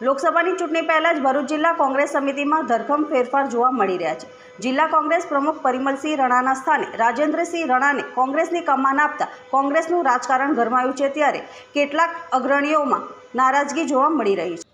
લોકસભાની ચૂંટણી પહેલા જ ભરૂચ જિલ્લા કોંગ્રેસ સમિતિમાં ધરખમ ફેરફાર જોવા મળી રહ્યા છે. જિલ્લા કોંગ્રેસ પ્રમુખ પરિમલસિંહ રણાના સ્થાને રાજેન્દ્રસિંહ રણાને કોંગ્રેસની કમાન આપતા કોંગ્રેસનું રાજકારણ ગરમાયું છે ત્યારે કેટલાક અગ્રણીઓમાં નારાજગી જોવા મળી રહી છે.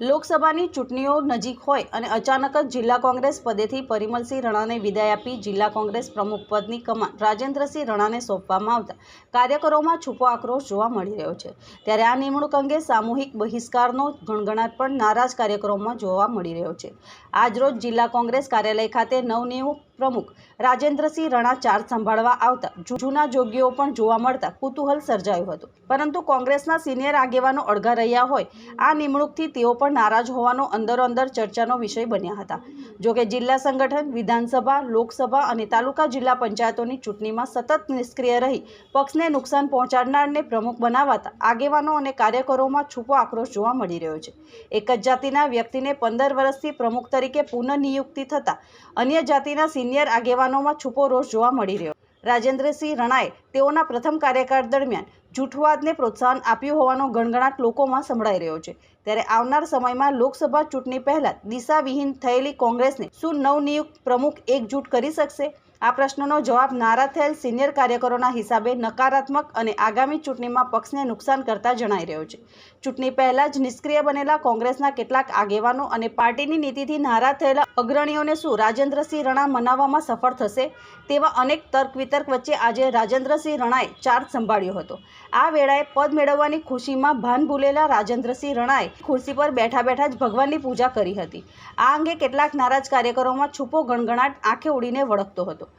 લોકસભાની ચૂંટણીઓ નજીક હોય અને અચાનક જ જિલ્લા કોંગ્રેસ પદેથી પરિમલસિંહ રણાને વિદાય આપી જિલ્લા કોંગ્રેસ પ્રમુખ પદની કમાન રાજેન્દ્રસિંહ રણાને સોંપવામાં આવતા કાર્યકરોમાં છૂપો આક્રોશ જોવા મળી રહ્યો છે. ત્યારે આ નિમણૂક અંગે સામૂહિક બહિષ્કારનો ગણગણાટ પણ નારાજ કાર્યકરોમાં જોવા મળી રહ્યો છે. આજરોજ જિલ્લા કોંગ્રેસ કાર્યાલય ખાતે નવનિયુક્ત પ્રમુખ રાજેન્દ્રસિંહ રણા ચાર્જ સંભાળવા આવતા જૂના જોગીઓ પણ જોવા મળતા કુતૂહલ સર્જાયું હતું. પરંતુ કોંગ્રેસના સિનિયર આગેવાનો અડઘા રહ્યા હોય, આ નિમણૂકથી તેઓ પણ નારાજ હોવાનો અંદરો અંદર ચર્ચાનો વિષય બન્યા હતા. જોકે જિલ્લા સંગઠન, વિધાનસભા, લોકસભા અને તાલુકા જિલ્લા પંચાયતોની ચૂંટણીમાં સતત નિષ્ક્રિય રહી, પક્ષને નુકસાન પહોંચાડનારને પ્રમુખ બનાવાતા આગેવાનો અને કાર્યકરોમાં છૂપો આક્રોશ જોવા મળી રહ્યો છે. એક જ જાતિના વ્યક્તિને પંદર વર્ષથી પ્રમુખ તરીકે પુનઃનિયુક્તિ થતાં અન્ય જાતિના સિનિયર આગેવાનોમાં છૂપો રોષ જોવા મળી રહ્યો. રાજેન્દ્રસિંહ રણાએ તેઓના પ્રથમ કાર્યકાળ દરમિયાન જૂઠવાદને પ્રોત્સાહન આપ્યું હોવાનો ગણગણાટ લોકોમાં સંભળાઈ રહ્યો છે. ત્યારે આવનાર સમયમાં લોકસભા ચૂંટણી પહેલા દિશાવિહીન થયેલી કોંગ્રેસને શું નવનિયુક્ત પ્રમુખ એકજૂટ કરી શકશે? આ પ્રશ્નનો જવાબ નારાજ થયેલ સિનિયર કાર્યકરોના હિસાબે નકારાત્મક અને આગામી ચૂંટણીમાં પક્ષને નુકસાન કરતા જણાઈ રહ્યો છે. ચૂંટણી પહેલા જ નિષ્ક્રિય બનેલા કોંગ્રેસના કેટલાક આગેવાનો અને પાર્ટીની નીતિથી નારાજ થયેલા અગ્રણીઓને શું રાજેન્દ્રસિંહ રણા મનાવવામાં સફળ થશે તેવા અનેક તર્ક વિતર્ક વચ્ચે આજે રાજેન્દ્રસિંહ રણાએ ચાર્જ સંભાળ્યો હતો. આ વેળાએ પદ મેળવવાની ખુશીમાં ભાન ભૂલેલા રાજેન્દ્રસિંહ રણાએ ખુરશી પર બેઠા બેઠા જ ભગવાનની પૂજા કરી હતી. આ અંગે કેટલાક નારાજ કાર્યકરોમાં છૂપો ગણગણાટ આંખે ઉડીને વળગતો હતો.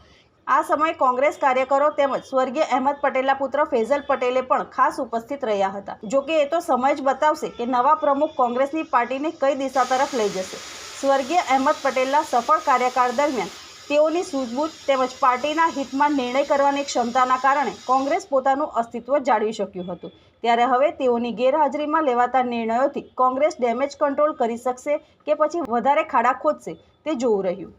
આ સમયે કોંગ્રેસ કાર્યકરો તેમજ સ્વર્ગીય અહેમદ પટેલના પુત્ર ફેઝલ પટેલે પણ ખાસ ઉપસ્થિત રહ્યા હતા. જોકે એ તો સમય જ બતાવશે કે નવા પ્રમુખ કોંગ્રેસની પાર્ટીને કઈ દિશા તરફ લઈ જશે. સ્વર્ગીય અહેમદ પટેલના સફળ કાર્યકાળ દરમિયાન તેઓની સૂઝબૂઝ તેમજ પાર્ટીના હિતમાં નિર્ણય કરવાની ક્ષમતાના કારણે કોંગ્રેસ પોતાનું અસ્તિત્વ જાળવી શક્યું હતું. ત્યારે હવે તેઓની ગેરહાજરીમાં લેવાતા નિર્ણયોથી કોંગ્રેસ ડેમેજ કંટ્રોલ કરી શકશે કે પછી વધારે ખાડા ખોદશે તે જોવું રહ્યું.